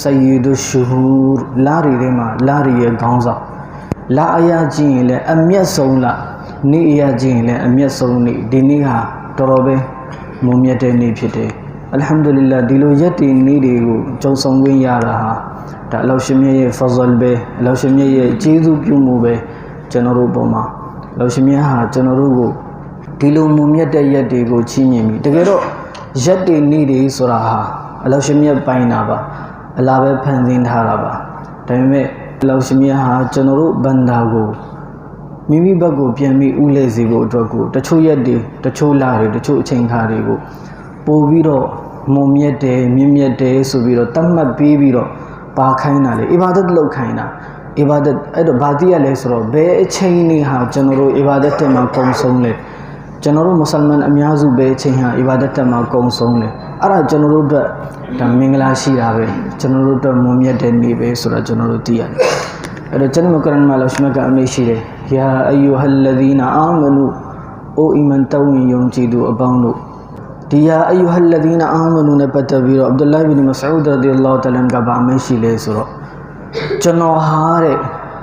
စယီဒူရှူဟူလာရီထဲမှာလာရီရဲ့ခေါင်းဆောင်လာအရာကြည့်ရင်လည်းအမျက်ဆုံးလာနေ့အရာကြည့်ရင်လည်းအမျက်ဆုံးနေ့ဒီနေ့ဟာတော်တော်ပဲမုံမြတ်တဲ့နေ့ဖြစ်တယ်အလ်ဟမ်ဒူလ illah ဒီလိုရက်တည်နေ့တွေကိုကြုံဆောင်ခွင့်ရတာဟာဒါအလောရှင်မြတ်ရဲ့ fazl ပဲအလောရှင်မြတ်ရဲ့ကျေးဇူးပြုမှုပဲကျွန်တော်တို့ပုံမှာအလောရှင်မြတ်ဟာကျွန်တော်တို့ကိုဒီလိုမုံမြတ်တဲ့ရက်တွေကိုချီးမြှင့်ပြီးတကယ်တော့ရက်တည်နေ့တွေဆိုတာဟာအလောရှင်မြတ်ပိုင်တာပါ အလားပဲဖန်ဆင်းထားတာပါဒါပေမဲ့အလောရှင်မြတ်ဟာကျွန်တော်တို့ဘန္တာကိုမိမိဘက်ကိုပြန်ပြီးဥလဲစေဖို့အတွက်ကိုတချို့ရက်တွေတချို့လတွေတချို့အချိန်ခါတွေကိုပို့ပြီးတော့မုံမြတ်တယ်မြင့်မြတ်တယ်ဆိုပြီးတော့တတ်မှတ်ပြီးပြီးတော့ပါခိုင်းတာလေအီဘာဒတ်လုပ်ခိုင်းတာအီဘာဒတ်အဲ့တော့ဘာတိရလဲဆိုတော့ဘယ်အချိန်နေဟာကျွန်တော်တို့အီဘာဒတ်တက်မှာကုံဆုံးလဲ ကျွန်တော်တို့မွတ်စလမန်အများစုဘယ်အချိန်ဟာအီဘာဒတ်တက်မှာကုံဆုံးလဲအဲ့ဒါကျွန်တော်တို့အတွက်ဒါမင်္ဂလာရှိတာပဲကျွန်တော်တို့အတွက်မုံမြတ်တဲ့နေ့ပဲဆိုတာကျွန်တော်တို့သိရတယ်အဲ့တော့ကျွန်တော်ကရန်မှာလို့ရှိမကအမေရှိတယ်ယာအယူဟလ်လဒီနာအာမနူအိုအီမန်တောင်းရင်ယုံကြည်သူအပေါင်းတို့ဒီယာအယူဟလ်လဒီနာအာမနူနဲ့ပတ်သက်ပြီးတော့အဗ်ဒူလာဘ်ဘင်မဆူဒ်ရဒီအလ္လာဟ်တလန်ကဘာအမေရှိလဲဆိုတော့ကျွန်တော်ဟာတဲ့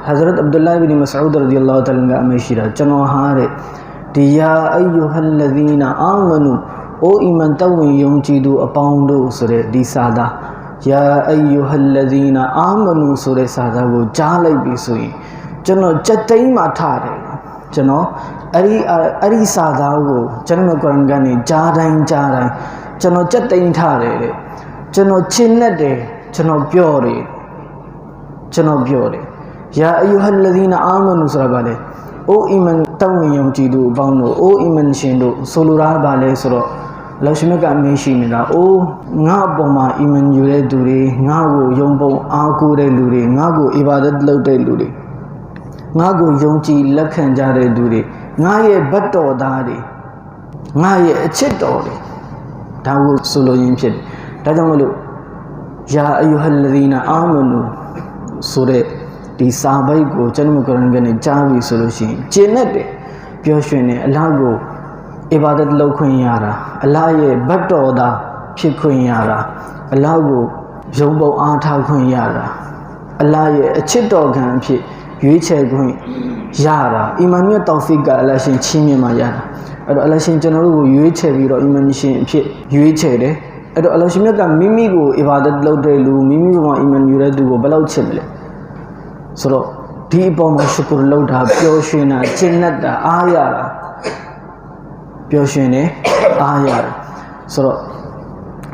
Hazrat Abdullah bin Mas'ud radiyallahu ta'ala ကအမေရှိတာကျွန်တော်ဟာတဲ့ ဒီယာအယူဟလ်လဒီနာအာမနူအိုအီမန်တောင်းရင်ယုံကြည်သူအပေါင်းတို့ဆိုတဲ့ဒီစာသားယာအယူဟလ်လဒီနာအာမနူဆိုတဲ့စာသားကိုကြားလိုက်ပြီဆိုရင်ကျွန်တော်ကြက်တိန်မှာထားတယ်ကျွန်တော်အဲ့ဒီအဲ့ဒီစာသားကိုကျွန်တော်ကုရ်အာန်ကနေကြားတိုင်းကြားတိုင်းကျွန်တော်ကြက်တိန်ထားတယ်တဲ့ကျွန်တော်ချင်းနဲ့တယ်ကျွန်တော်ပြောတယ်ကျွန်တော်ပြောတယ်ယာအယူဟလ်လဒီနာအာမနူဆိုတာကလေ အိုအီမန်တောင်းဝင်ယုံကြည်သူအပေါင်းတို့အိုအီမန်ရှင်တို့ဆိုလိုတာကဘာလဲဆိုတော့လောရှိမြတ်ကအမင်းရှိနေတာအိုးငါအပေါ်မှာအီမန်ယူတဲ့သူတွေငါ့ကိုယုံပုံအားကိုးတဲ့လူတွေငါ့ကိုအီဘာဒတ်လုပ်တဲ့လူတွေငါ့ကိုယုံကြည်လက်ခံကြတဲ့သူတွေငါရဲ့ဘတ်တော်သားတွေငါရဲ့အချစ်တော်တွေဒါကိုဆိုလိုရင်းဖြစ်တယ်ဒါကြောင့်မလို့ယာအယူဟလ်လဒီနာအာမနူဆိုတဲ့ ဒီစာပိုက်ကိုကျွန်တော်ကုရ်အာန်ကနေကြားပြီဆိုလို့ရှိရင်ကျင့်တဲ့ပျော်ရွှင်တဲ့အလားကိုအီဘာဒတ်လုပ်ခွင့်ရတာအလားရဲ့ဘတ်တော်သားဖြစ်ခွင့်ရတာအလားကိုယုံပုံအားထားခွင့်ရတာအလားရဲ့အချစ်တော်ခံအဖြစ်ရွေးချယ်ခွင့်ရတာအီမန်မြတ်တောဖီကအလရှင်ချင်းမြင်မှရတာအဲ့တော့အလရှင်ကျွန်တော်တို့ကိုရွေးချယ်ပြီးတော့အီမန်ရှင်အဖြစ်ရွေးချယ်တယ်အဲ့တော့အလရှင်မြတ်ကမိမိကိုအီဘာဒတ်လုပ်တဲ့လူမိမိကမှအီမန်ယူတဲ့သူကိုဘယ်လောက်ချစ်မလဲ ဆိုတော့ဒီအပေါ်မှာရှုကုရ်လောက်တာပျော်ရွှင်တာကျင့်တတ်တာအားရတာပျော်ရွှင်နေအားရတာဆိုတော့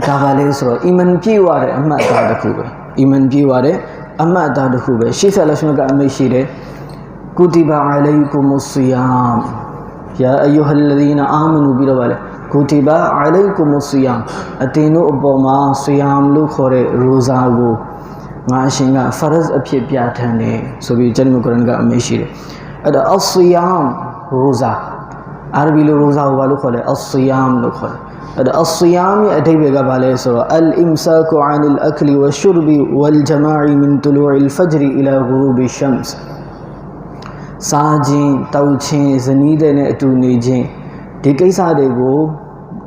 ဒါပါလေဆိုတော့အီမန်ပြေဝတဲ့အမှတ်အသားတစ်ခုပဲအီမန်ပြေဝတဲ့အမှတ်အသားတစ်ခုပဲရှေ့ဆက်လက်ရှင်ကအမိတ်ရှိတယ်ကုတီဘာအလိုင်ကုမဆူယမ်ယာအယူဟလ်လဒီနာအာမနူပြီးတော့ပါလေကုတီဘာအလိုင်ကုမဆူယမ်အတင်းတို့အပေါ်မှာဆူယမ်လို့ခေါ်တဲ့ရိုဇာကို ငါအရှင်ကဖရဇ်အဖြစ်ပြဋ္ဌာန်းတယ်ဆိုပြီးဂျန်မကုရ်အန်ကအမိတ်ရှိတယ်အဲ့တော့အဆူယမ်ရိုဇာအာရဘီလိုရိုဇာကိုဘာလို့ခေါ်လဲအဆူယမ်လို့ခေါ်တယ်အဲ့တော့အဆူယမ်ရဲ့အဓိပ္ပာယ်ကဘာလဲဆိုတော့အလ်အင်ဆာကူအန်အလ်အကလီဝရှုရဘီဝလ်ဂျမာအီမင်တူလူအလ်ဖဂျရီအီလာဂူရူဘီရှမ်စ်စားခြင်းတောက်ခြင်းဇနီးတဲ့နဲ့အတူနေခြင်းဒီကိစ္စတွေကို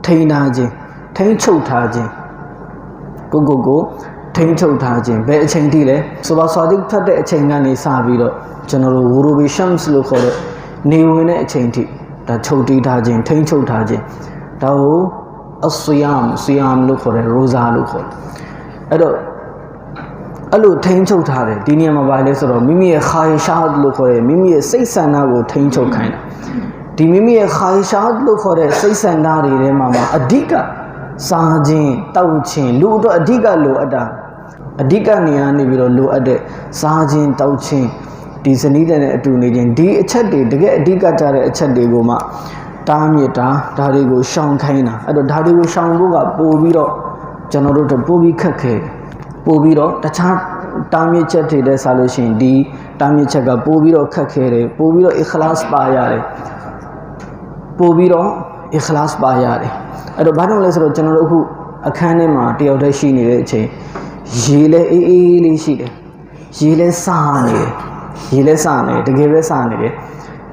ထိန်းထားခြင်းထိန်းချုပ်ထားခြင်းကိုကိုကို ထိန်းချုပ်ထားခြင်းဘယ်အချိန်ထိလဲဆိုပါဆော်ဒစ်ဖတ်တဲ့အချိန်ကနေစပြီးတော့ကျွန်တော်တို့ဝူရူဘီရှမ်စ်လို့ခေါ်တဲ့နေဝင်တဲ့အချိန်ထိဒါချုပ်တီးထားခြင်းထိန်းချုပ်ထားခြင်းဒါကိုအဆူယမ်ဆူယမ်လို့ခေါ်တယ်ရိုဇာလို့ခေါ်တယ်အဲ့တော့အဲ့လိုထိန်းချုပ်ထားတယ်ဒီနေရာမှာပါလဲဆိုတော့မိမိရဲ့ခါယရှာတ်လို့ခေါ်တယ်မိမိရဲ့စိတ်ဆန္ဒကိုထိန်းချုပ်ခိုင်းတာဒီမိမိရဲ့ခါယရှာတ်လို့ခေါ်တဲ့စိတ်ဆန္ဒတွေထဲမှာမှာအဓိကစားခြင်းတောက်ခြင်းလူအတွက်အဓိကလိုအပ်တာ အဓိကနေရာနေပြီးတော့လိုအပ်တဲ့စားခြင်းတောက်ခြင်းဒီဇနီးတဲ့အတူနေခြင်းဒီအချက်တွေတကယ်အဓိကကြတဲ့အချက်တွေကိုမှတားမြစ်တာဒါတွေကိုရှောင်ခိုင်းတာအဲ့တော့ဒါတွေကိုရှောင်ဖို့ကပို့ပြီးတော့ကျွန်တော်တို့တို့ပို့ပြီးခက်ခဲပို့ပြီးတော့တခြားတားမြစ်ချက်တွေတဲ့ဆိုလို့ရှိရင်ဒီတားမြစ်ချက်ကပို့ပြီးတော့ခက်ခဲတယ်ပို့ပြီးတော့အခလာစ်ပါရတယ်ပို့ပြီးတော့အခလာစ်ပါရတယ်အဲ့တော့ဘာလို့လဲဆိုတော့ကျွန်တော်တို့အခုအခန်းထဲမှာတယောက်တည်းရှိနေတဲ့အချိန် ရေလဲအေးအေးလေးရှိတယ်ရေလဲစားနေတယ်ရေလဲစားနေတယ်တကယ်ပဲစားနေတယ်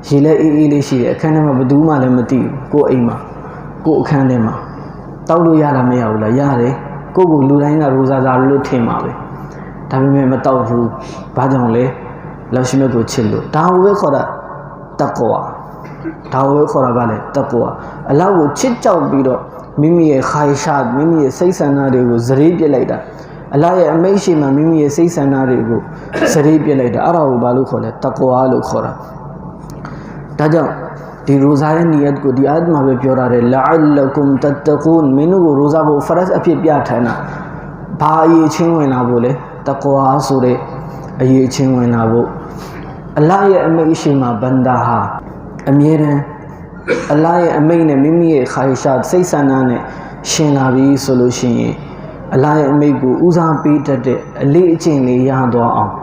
ရေလဲအေးအေးလေးရှိတယ်အခန်းထဲမှာဘယ်သူမှလည်းမသိဘူးကိုယ်အိမ်မှာကိုယ်အခန်းထဲမှာတောက်လို့ရလားမရဘူးလားရတယ်ကိုယ့်ကိုလူတိုင်းကရိုးစားစားလို့ထင်ပါပဲဒါပေမဲ့မတောက်ဘူးဘာကြောင့်လဲလောရှိမြတ်ကိုချစ်လို့ဒါကိုပဲခေါ်တာတက္ကဝါဒါကိုပဲခေါ်တာဗာလဲတက္ကဝါအလောကိုချစ်ကြောက်ပြီးတော့မိမိရဲ့ခိုင်ရှာမိမိရဲ့စိတ်ဆန္ဒတွေကိုဇရေးပြစ်လိုက်တာ အလားရဲ့အမိတ်ရှိမှမိမိရဲ့စိတ်ဆန္ဒတွေကိုဇရေးပြစ်လိုက်တာအဲ့ဒါကိုဘာလို့ခေါ်လဲတက္ကဝါလို့ခေါ်တာဒါကြောင့်ဒီရိုဇာရဲ့နီယတ်ကိုဒီအာယတ်မှာပဲပြောရတယ်လာအလကုမ်တတကူန်မင်းတို့ကိုရိုဇာကိုဖရတ်အဖြစ်ပြထမ်းတာဘာအရေးချင်းဝင်လာဖို့လဲတကွာဆိုတဲ့အရေးချင်းဝင်လာဖို့အလရဲ့အမိတ်ရှိမှဘန္တာဟာအမြဲတမ်းအလရဲ့အမိတ်နဲ့မိမိရဲ့ခိုင်ရှာစိတ်ဆန္ဒနဲ့ရှင်လာပြီဆိုလို့ရှိရင် အလရဲ့အမိတ်ကိုဦးစားပေးတတ်တဲ့အလေးအကျင့်လေးရသွားအောင်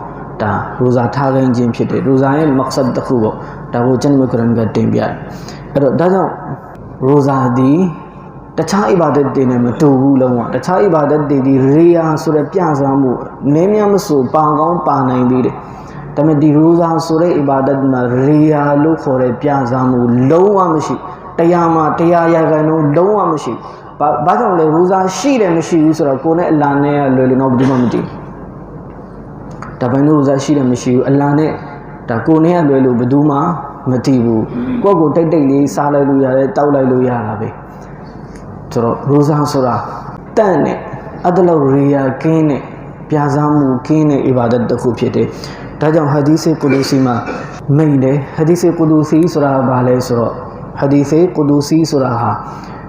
ဒါရိုဇာထားခိုင်းခြင်းဖြစ်တယ်ရိုဇာရဲ့မက်ဆတ်တစ်ခုပေါ့ဒါကိုကျန်မကရန်ကတင်ပြတယ်အဲ့တော့ဒါကြောင့်ရိုဇာဒီတခြားအီဘာဒတ်တွေနဲ့မတူဘူးလုံးဝတခြားအီဘာဒတ်တွေဒီရေယာဆိုတဲ့ပြစားမှုနည်းများမဆိုပါကောင်းပါနိုင်သေးတယ်ဒါပေမဲ့ဒီရိုဇာဆိုတဲ့အီဘာဒတ်မှာရေယာလို့ခေါ်တဲ့ပြစားမှုလုံးဝမရှိတရားမှာတရားရခိုင်လုံးလုံးဝမရှိဘာ ဘာကြောင့်လဲရိုဇာရှိတယ်မရှိဘူးဆိုတော့ကိုယ်နဲ့အလာနဲ့လွယ်လွယ်တော့ဘယ်သူမှမသိဘူးဒါပေမဲ့ရိုဇာရှိတယ်မရှိဘူးအလာနဲ့ဒါကိုယ်နဲ့လွယ်လို့ဘယ်သူမှမသိဘူးကိုယ့်ကိုတိတ်တိတ်လေးစားလိုက်လို့ရတယ်တောက်လိုက်လို့ရတာပဲဆိုတော့ရိုဇာဆိုတာတန့်နဲ့အဒလောက်ရေယာကင်းနဲ့ပြာစားမှုကင်းတဲ့အီဘာဒတ်တစ်ခုဖြစ်တယ်ဒါကြောင့်ဟာဒီစေကုလူစီမှာမိန်တယ်ဟာဒီစေကုလူစီဆိုတာဘာလဲဆိုတော့ဟာဒီစေကုလူစီဆိုတာဟာ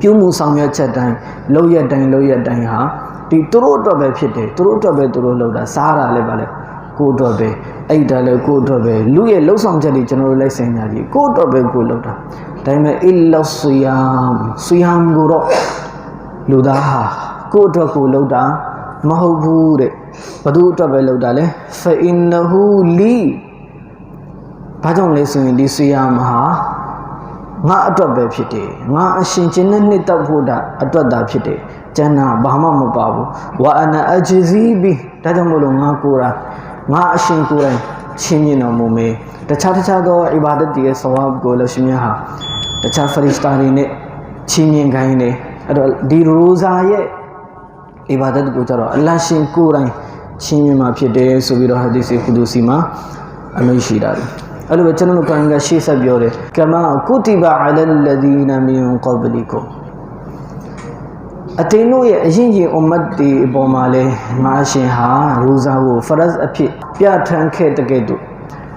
ဒမ်လဟူအီလဆယမ်ဘနီအာဒမ်ရဲ့လုံရတိုင်းဟာတဲ့သူတို့အတွက်ပဲဖြစ်တယ်တဲ့ကုလူအမလ်အဘနီအာဒမ်လဟူဘနီအာဒမ်ရဲ့လုံရတိုင်းလုံရတိုင်းဟာဘသူအတွက်ပဲလဲသူ့အတွက်ပဲဘနီအာဒမ်ဆိုတာလူသားကိုပြောတာလူသားလူသားရဲ့သူ့ရဲ့ပြုမှုဆောင်ရွက်ချက်တိုင်းလုံရတိုင်းလုံရတိုင်းဟာဒီသူတို့အတွက်ပဲဖြစ်တယ်သူတို့အတွက်ပဲသူတို့လုပ်တာစားတာလည်းပါလဲကိုအတွက်ပဲအဲ့ဒါလည်းကိုအတွက်ပဲလူရဲ့လှုပ်ဆောင်ချက်တွေကျွန်တော်တို့လိုက်ဆိုင်ကြကြည့်ကိုအတွက်ပဲကိုလုပ်တာဒါပေမဲ့အီလဆူယမ်ဆူယမ်ကိုတော့လူသားဟာကိုအတွက်ကိုလုပ်တာမဟုတ်ဘူးတဲ့ဘသူအတွက်ပဲလုပ်တာလဲဖအင်နဟူလီဘာကြောင့်လဲဆိုရင်ဒီဆူယမ်ဟာ ငါအတွက်ပဲဖြစ်တယ်ငါအရှင်ချင်းနဲ့နှစ်သက်ဖို့တာအတွက်တာဖြစ်တယ်ကျန်တာဘာမှမပါဘူးဝါအနာအဂျီဇီဘီဒါကြောင့်မလို့ငါကိုယ်တာငါအရှင်ကိုယ်တိုင်ချင်းမြင်တော်မူမေတခြားတခြားသောအီဘာဒတ်တွေရဲ့ဆဝါဘ်ကိုလည်းရှင်မြတ်ဟာတခြားဖရစ်စတာတွေနဲ့ချင်းမြင်ခိုင်းတယ်အဲ့တော့ဒီရိုဇာရဲ့အီဘာဒတ်ကိုကြတော့အလ္လာဟ်ရှင်ကိုယ်တိုင်ချင်းမြင်မှာဖြစ်တယ်ဆိုပြီးတော့ဟာဒီစီကုဒူစီမှာအမိန့်ရှိတာတယ် အဲ့လိုပဲကျွန်တော်တို့ကံကရှေ့ဆက်ပြောတယ်ကမာကုတီဘာအလလဒီနာမင်ကဘလီကုမ်အတင်းတို့ရဲ့အရင်ရင်အွမ်မတ်ဒီအပေါ်မှာလဲငါရှင်ဟာရူဇာကိုဖရတ်အဖြစ်ပြဋ္ဌာန်းခဲ့တဲ့ကဲ့သို့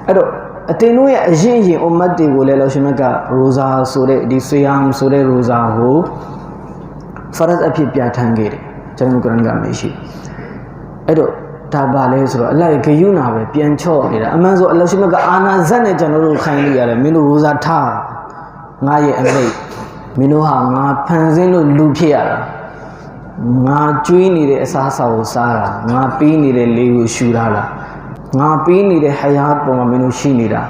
အဲ့တော့အတင်းတို့ရဲ့အရင်ရင်အွမ်မတ်တွေကိုလည်းလောရှင်မကရူဇာဆိုတဲ့ဒီဆွေယမ်ဆိုတဲ့ရူဇာကိုဖရတ်အဖြစ်ပြဋ္ဌာန်းခဲ့တယ်ကျွန်တော်ကုရ်အာန်ကမရှိအဲ့တော့ ဒါပါလဲဆိုတော့အလိုက်ဂယုနာပဲပြန်ချော့နေတာအမှန်ဆိုအလရှိမကအာနာဇက်နဲ့ကျွန်တော်တို့ခိုင်းလို့ရတယ်မင်းတို့ရိုးစားထားငါရဲ့အမိတ်မင်းတို့ဟာငါဖန်ဆင်းလို့လူဖြစ်ရတာငါကျွေးနေတဲ့အစားအစာကိုစားတာငါပေးနေတဲ့လေကိုရှူတာလားငါပေးနေတဲ့ဟယာတ်ပုံမှာမင်းတို့ရှိနေတာ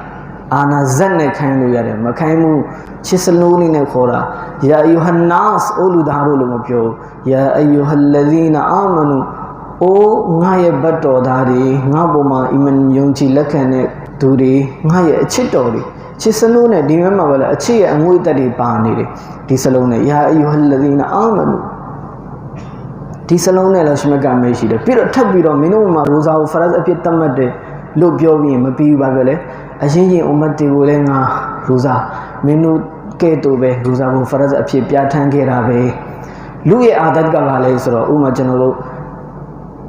အာနာဇက်နဲ့ခိုင်းလို့ရတယ်မခိုင်းမှုချစ်စလုံးလေးနဲ့ခေါ်တာယာအယူဟန်နတ်အိုလူသားတို့လို့မပြောယာအယူဟလ္လဇီနာအာမနူ အိုးငါရဲ့ဘတ်တော်သားတွေငါပေါ်မှာအီမန်ယုံကြည်လက်ခံတဲ့သူတွေငါရဲ့အချစ်တော်တွေချစ်စလုံးနဲ့ဒီမဲ့မှာပဲလေအချစ်ရဲ့အငွေ့တက်တွေပါနေတယ်ဒီစလုံးနဲ့ယာအယူဟလ္လဇီနာအာမနူဒီစလုံးနဲ့လည်းရှမကမဲရှိတယ်ပြီးတော့ထပ်ပြီးတော့မင်းတို့မှာရိုဇာကိုဖရတ်အဖြစ်တတ်မှတ်တယ်လို့ပြောပြီးရင်မပြီးဘူးပါပဲလေအရင်ရင်အမတ်တွေကိုလည်းငါရိုဇာမင်းတို့ကဲ့သို့ပဲရိုဇာကိုဖရတ်အဖြစ်ပြဋ္ဌာန်းခဲ့တာပဲလူရဲ့အာဒတ်ကပါလဲဆိုတော့ဥမာကျွန်တော်တို့